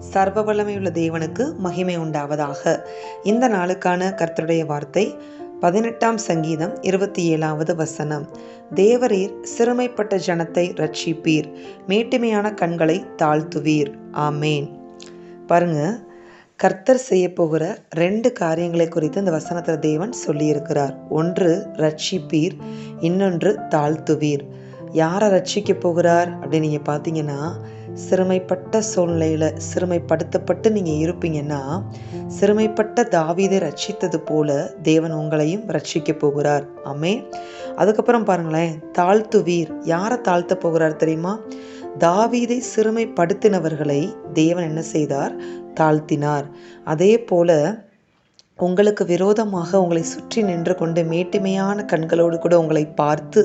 சர்வ வல்லமையுள்ள தேவனுக்கு மகிமை உண்டாவதாக. இந்த நாளுக்கான கர்த்தருடைய வார்த்தை பதினெட்டாம் சங்கீதம் இருபத்தி ஏழாவது வசனம். தேவரீர் சிறுமைப்பட்ட ஜனத்தை ரட்சிப்பீர் மேட்டுமையான கண்களை தாழ்த்துவீர். ஆமேன். பாருங்க கர்த்தர் செய்ய போகிற ரெண்டு காரியங்களை குறித்து இந்த வசனத்தில் தேவன் சொல்லியிருக்கிறார். ஒன்று ரட்சிப்பீர் இன்னொன்று தாழ்த்துவீர். யாரை ரட்சிக்க போகிறார் அப்படின்னு நீங்கள் பார்த்தீங்கன்னா சிறுமைப்பட்ட சூழ்நிலையில் சிறுமைப்படுத்தப்பட்டு நீங்கள் இருப்பீங்கன்னா சிறுமைப்பட்ட தாவீதை ரட்சித்தது போல தேவன் உங்களையும் ரட்சிக்க போகிறார். ஆமே அதுக்கப்புறம் பாருங்களேன் தாழ்த்துவீர் யாரை தாழ்த்த போகிறார் தெரியுமா? தாவீதை சிறுமைப்படுத்தினவர்களை தேவன் என்ன செய்தார்? தாழ்த்தினார். அதே போல உங்களுக்கு விரோதமாக உங்களை சுற்றி நின்று கொண்டு மேட்டுமையான கண்களோடு கூட உங்களை பார்த்து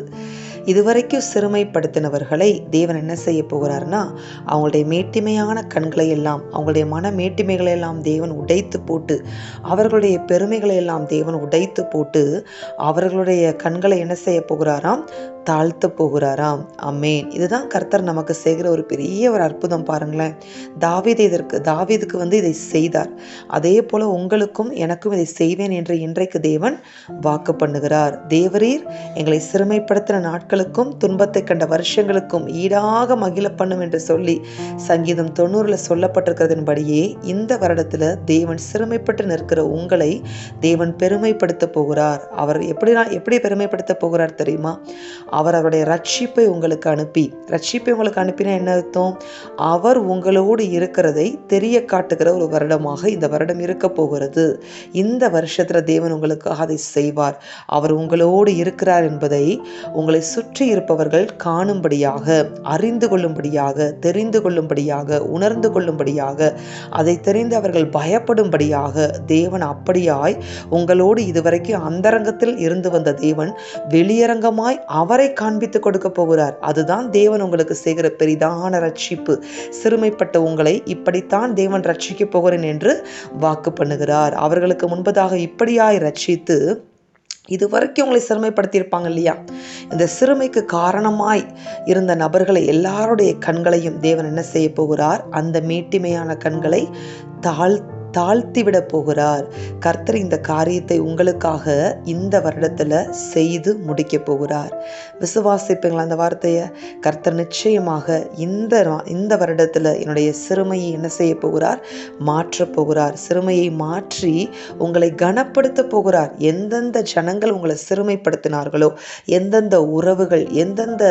இதுவரைக்கும் சிறுமைப்படுத்தினவர்களை தேவன் என்ன செய்ய போகிறார்னா அவங்களுடைய மேட்டிமையான கண்களை எல்லாம் அவங்களுடைய மன மேட்டிமைகளை எல்லாம் தேவன் உடைத்து போட்டு அவர்களுடைய பெருமைகளை எல்லாம் தேவன் உடைத்து போட்டு அவர்களுடைய கண்களை என்ன செய்ய போகிறாராம்? தாழ்த்த போகிறாராம். அம்மேன் இதுதான் கர்த்தர் நமக்கு செய்கிற ஒரு பெரிய ஒரு அற்புதம் பாருங்களேன். தாவீது இதற்கு தாவீதுக்கு வந்து இதை செய்தார். அதே போல உங்களுக்கும் எனக்கும் இதை செய்வேன் என்று இன்றைக்கு தேவன் வாக்கு பண்ணுகிறார். தேவரீர் எங்களை சிறுமைப்படுத்தின நாட்களுக்கும் துன்பத்தை கண்ட வருஷங்களுக்கும் ஈடாக மகிழ பண்ணும் என்று சொல்லி சங்கீதம் தொண்ணூறுல சொல்லப்பட்டிருக்கிறதன்படியே இந்த வருடத்தில் தேவன் சிறுமைப்பட்டு நிற்கிற உங்களை தேவன் பெருமைப்படுத்த போகிறார். அவர் எப்படி எப்படி பெருமைப்படுத்த போகிறார் தெரியுமா? அவர் அவருடைய ரட்சிப்பை உங்களுக்கு அனுப்பி. ரட்சிப்பை உங்களுக்கு அனுப்பினா என்ன அர்த்தம்? அவர் உங்களோடு இருக்கிறதை தெரிய காட்டுகிற ஒரு வருடமாக இந்த வருடம் இருக்க போகிறது. இந்த வருஷத்துல தேவன் உங்களுக்காக அதை செய்வார். அவர் உங்களோடு இருக்கிறார் என்பதை உங்களை சுற்றி இருப்பவர்கள் காணும்படியாக அறிந்து கொள்ளும்படியாக தெரிந்து கொள்ளும்படியாக உணர்ந்து கொள்ளும்படியாக அதை தெரிந்து அவர்கள் பயப்படும்படியாக தேவன் அப்படியாய் உங்களோடு இதுவரைக்கும் அந்தரங்கத்தில் இருந்து வந்த தேவன் வெளியரங்கமாய் அவரை காண்பித்து கொடுக்க போகிறார். அதுதான் தேவன் உங்களுக்கு செய்கிற பெரிதான ரட்சிப்பு. சிறுமைப்பட்ட உங்களை இப்படித்தான் தேவன் ரட்சிக்கப் போகிறேன் என்று வாக்கு பண்ணுகிறார். அவர்களுக்கு முன்பதாக இப்படியாய் ரட்சித்து இது வரைக்கும் உங்களை சிறுமைப்படுத்தியிருப்பாங்க இல்லையா? இந்த சிறுமைக்கு காரணமாய் இருந்த நபர்களை எல்லாருடைய கண்களையும் தேவன் என்ன செய்ய போகிறார்? அந்த மீட்டிமையான கண்களை தாழ் தாழ்த்திவிடப் போகிறார். கர்த்தர் இந்த காரியத்தை உங்களுக்காக இந்த வருடத்தில் செய்து முடிக்க போகிறார். விசுவாசிப்பீங்களா அந்த வார்த்தையை? கர்த்தர் நிச்சயமாக இந்த இந்த வருடத்தில் என்னுடைய சிறுமையை என்ன செய்ய போகிறார்? மாற்றப் போகிறார். சிறுமையை மாற்றி உங்களை கனப்படுத்த போகிறார். எந்தெந்த ஜனங்கள் உங்களை சிறுமைப்படுத்தினார்களோ எந்தெந்த உறவுகள் எந்தெந்த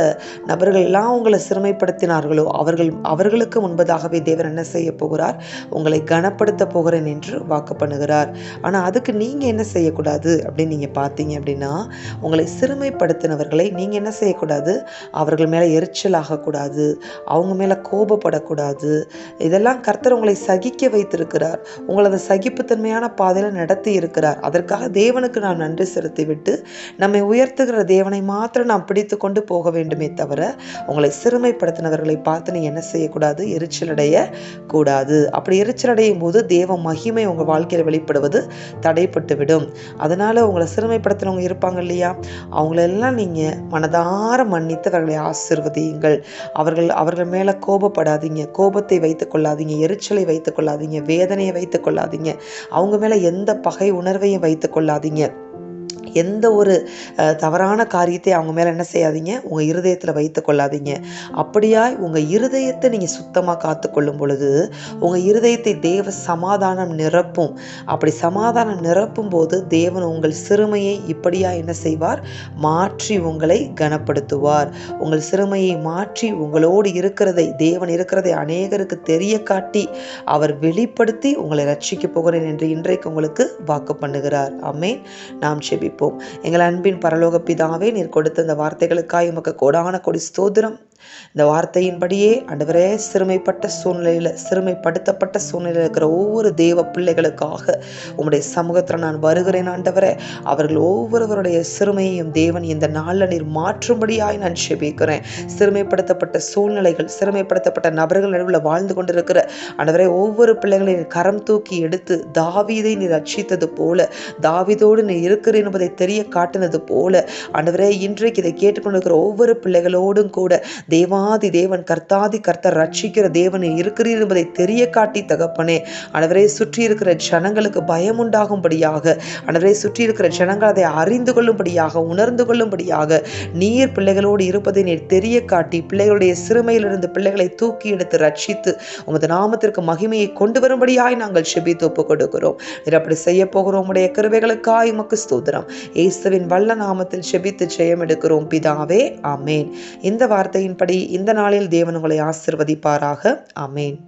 நபர்கள் எல்லாம் உங்களை சிறுமைப்படுத்தினார்களோ அவர்கள் அவர்களுக்கு முன்பதாகவே தேவர் என்ன செய்ய போகிறார்? உங்களை கனப்படுத்த போகிறார். போகிறேன் என்று வாக்கு பண்ணுகிறார். ஆனால் அதுக்கு நீங்கள் என்ன செய்யக்கூடாது? அப்படின்னு நீங்கள் பார்த்தீங்க அப்படின்னா உங்களை சிறுமைப்படுத்தினவர்களை நீங்கள் என்ன செய்யக்கூடாது? அவர்கள் மேலே எரிச்சல் ஆகக்கூடாது. அவங்க மேலே கோபப்படக்கூடாது. இதெல்லாம் கர்த்தர் உங்களை சகிக்க வைத்திருக்கிறார். உங்களது சகிப்புத்தன்மையான பாதையில் நடத்தி இருக்கிறார். அதற்காக தேவனுக்கு நாம் நன்றி செலுத்திவிட்டு நம்மை உயர்த்துகிற தேவனை மாத்திரம் நாம் பிடித்து கொண்டு போக வேண்டுமே தவிர உங்களை சிறுமைப்படுத்தினவர்களை பார்த்து நீ என்ன செய்யக்கூடாது? எரிச்சலடைய கூடாது. அப்படி எரிச்சலடையும் போது தேவ மகிமை உங்கள் வாழ்க்கையில் வெளிப்படுவது தடைப்பட்டு விடும் அதனால் உங்களை சிறுமைப்படுத்தினவங்க இருப்பாங்க இல்லையா? அவங்களெல்லாம் நீங்கள் மனதார மன்னித்து அவர்களை ஆசிர்வதியுங்கள். அவர்கள் அவர்கள் மேலே கோபப்படாதீங்க. கோபத்தை வைத்துக் கொள்ளாதீங்க. எரிச்சலை வைத்துக் கொள்ளாதீங்க. வேதனையை வைத்துக் கொள்ளாதீங்க. அவங்க மேலே எந்த பகை உணர்வையும் வைத்துக் கொள்ளாதீங்க. எந்த ஒரு தவறான காரியத்தை அவங்க மேலே என்ன செய்யாதீங்க? உங்கள் இருதயத்தில் வைத்து கொள்ளாதீங்க. அப்படியாய் உங்கள் இருதயத்தை நீங்கள் சுத்தமாக காத்துக்கொள்ளும் பொழுது உங்கள் இருதயத்தை தேவ சமாதானம் நிரப்பும். அப்படி சமாதானம் நிரப்பும் போது தேவன் உங்கள் சிறுமையை இப்படியா என்ன செய்வார்? மாற்றி உங்களை கனப்படுத்துவார். உங்கள் சிறுமையை மாற்றி உங்களோடு இருக்கிறதை தேவன் இருக்கிறதை அநேகருக்கு தெரிய காட்டி அவர் வெளிப்படுத்தி உங்களை ரட்சிக்க போகிறேன் என்று இன்றைக்கு உங்களுக்கு வாக்கு பண்ணுகிறார். அமேன் நாம் செபிப்போம் ஜெபிப்போம் எங்கள் அன்பின் பரலோக பிதாவே நீர் கொடுத்த இந்த வார்த்தைகளுக்காய் உமக்கு கோடான கொடி ஸ்தோதிரம் இந்த வார்த்தையின்படியே ஆண்டவரே சிறுமைப்பட்ட சூழ்நிலையில் சிறுமைப்படுத்தப்பட்ட சூழ்நிலையில் இருக்கிற ஒவ்வொரு தேவ பிள்ளைகளுக்காக உங்களுடைய சமூகத்தில் நான் வருகிறேன் ஆண்டவரே. அவர்கள் ஒவ்வொருவருடைய சிறுமையையும் தேவன் இந்த நாளில் நீர் மாற்றும்படியாய் நான் செபிக்கிறேன். சிறுமைப்படுத்தப்பட்ட சூழ்நிலைகள் சிறுமைப்படுத்தப்பட்ட நபர்கள் நடுவில் வாழ்ந்து கொண்டிருக்கிற ஆண்டவரே ஒவ்வொரு பிள்ளைகளையும் கரம் தூக்கி எடுத்து தாவீதை நீர் ரட்சித்தது போல தாவிதோடு நீ இருக்கிறேன் என்பதை தெரிய காட்டினது போல. ஆண்டவரே இன்றைக்கு இதை கேட்டுக்கொண்டிருக்கிற ஒவ்வொரு பிள்ளைகளோடும் கூட தேவாதி தேவன் கர்த்தாதி கர்த்தர் ரட்சிக்கிற தேவன் இருக்கிறீர் என்பதை தெரிய காட்டி தகப்பனே. ஆண்டவரே சுற்றி இருக்கிற ஜனங்களுக்கு பயம் உண்டாகும்படியாக ஆண்டவரே சுற்றி இருக்கிற ஜனங்கள் அதை அறிந்து கொள்ளும்படியாக உணர்ந்து கொள்ளும்படியாக நீர் பிள்ளைகளோடு இருப்பதை நீர் தெரிய காட்டி பிள்ளைகளுடைய சிறுமையிலிருந்து பிள்ளைகளை தூக்கி எடுத்து ரட்சித்து உமது நாமத்திற்கு மகிமையை கொண்டு வரும்படியாய் நாங்கள் செபித்து ஒப்புக் கொடுக்கிறோம் நீர் அப்படி செய்ய போகிறோம். உடைய கிருபைகளுக்காய் உமக்கு ஸ்தோத்திரம். இயேசுவின் வல்ல நாமத்தில் செபித்து ஜெயம் எடுக்கிறோம் பிதாவே அமேன் இந்த வார்த்தையின்படி இந்த நாளில் தேவன் உங்களை ஆசிர்வதிப்பாராக. அமேன்